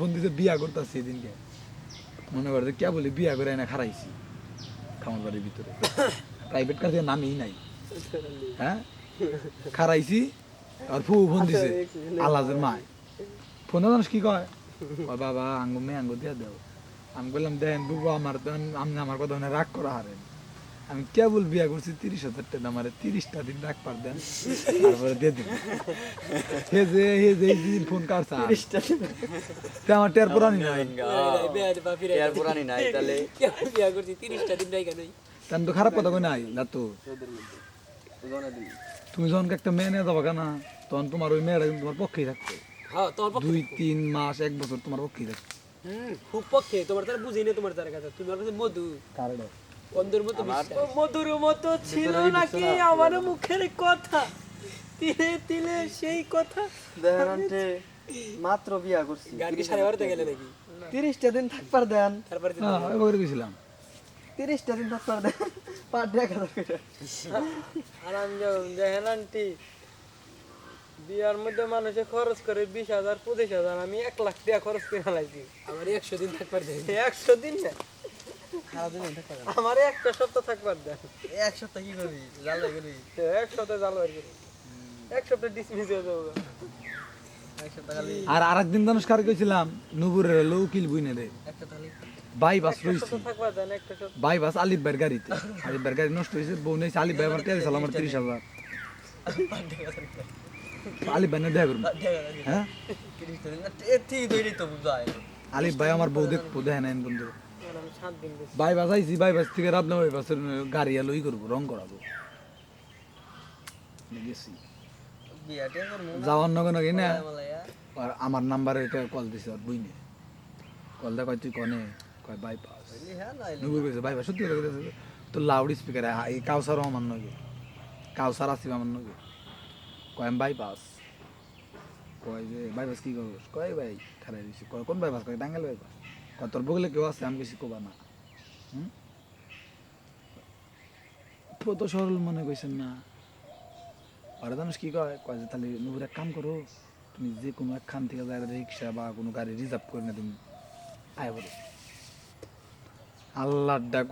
Phone দিতে বিয়া করতেছি এদিনকে। মনে করে যে কে বলি বিয়া করে এনে খারাইছি খামার বাড়ির ভিতরে। প্রাইভেট কাছে নামই নাই। হ্যাঁ? খারাইছি আর ফু ফোন দিছে আল্লাহের মায়। ফোনে জানিস কি কয়? বাবা আঙ্গু মে আঙ্গু দিয়া দেও। আমি বললাম দেন বুবু আমার তো আপনি আমার কথা রাগ করা হারেন। আমি কেবল বিয়া করছি তিরিশ হাজার টাকা আমার তিরিশটা দিন রাগ পার দেন তারপরে দিয়ে দিন হে যে হে যে দিন ফোন কাটছে তে আমার টের পুরানি নাই। পুরানি নাই তাহলে। বিয়া করছি তিরিশটা দিন নাই। কেন তেন তো খারাপ কথা কই নাই লাতু তুমি যখন একটা মেয়ে নিয়ে যাবা কেনা তখন তোমার ওই মেয়েটা কিন্তু তোমার পক্ষেই থাকবে হ্যাঁ দুই তিন মাস এক বছর তোমার পক্ষেই থাকবে হুম, খুব পক্ষে তোমার তারা বুঝি না তোমার তার কাছে তোমার কাছে মধু। কারণে? বন্ধুর মতো মধুর মতো ছিল নাকি আমার মুখের কথা? তিলে তিলে সেই কথা? মাত্র বিয়া করছি। কি সাড়ে বারোতে গেলে নাকি? তিরিশটা দিন থাকবার দেন তারপরে হ্যাঁ গেছিলাম তিরিশটা দিন থাকবার দেন যাবে আরাম দেখেন আন্টি বিয়ার মধ্যে মানুষে খরচ করে বিশ হাজার পঁচিশ হাজার আমি এক লাখ টাকা খরচ করে ফেলাইছি। আমার একশো দিন থাকবার দেয় একশো দিন না? আমার একটা সপ্তাহ থাকবার দেন। এক সপ্তাহ কি করবি? জাল করবি তো এক সপ্তাহ জাল করি এক সপ্তাহ ডিসমিস হয়ে যাব। এক সপ্তাহ খালি। আর আরেকদিন ধনুষ কার গেছিলাম নুপুরের হলো উকিল বুইনে রে বাস বাস আলিফ ভাইয়ের গাড়িতে। আলিফ ভাইয়ের গাড়ি নষ্ট হয়েছে বউ নেই আলিফ ভাই আমার তেল সাল আমার তিরিশ হাজার। আলিফ ভাই না দেখা করব। হ্যাঁ? এটি আলিফ ভাই আমার বউ দেখব বন্ধু। দিন গেছি বাই বাস থেকে রাত বাই বাসের গাড়ি এলো ই করব রং করাবো। গেছি। যাওয়ার নগে নগে না? মালায়া আর আমার নাম্বারে এটা কল দিছে আর বুঝনে কল দা কয় তুই কনে? কয় বাইপাস হ্যাঁ নাই নুপুর কইছে বাইপাস সত্যি কথা কইছে তো লাউড স্পিকার এই কাউসার আমার নগে। কাউসার আসিব আমার নগে। কয় আমি বাইপাস কয় যে বাইপাস কি করব? কয় ভাই দিছি। কয় কোন বাইপাস কয় টাঙ্গাল বাইপাস তোর বগলে কেউ আছে, আমি কিছু কবা না। তো সরল মনে কইছেন না। আর মানুষ কি কয়? কয় যে, তাহলে নবুর এক কাম করো, তুমি যে কোনো একখান থেকে যায় রিক্সা বা কোনো গাড়ি রিজার্ভ করে না তুমি আয় বলো। আল্লাহর ডাক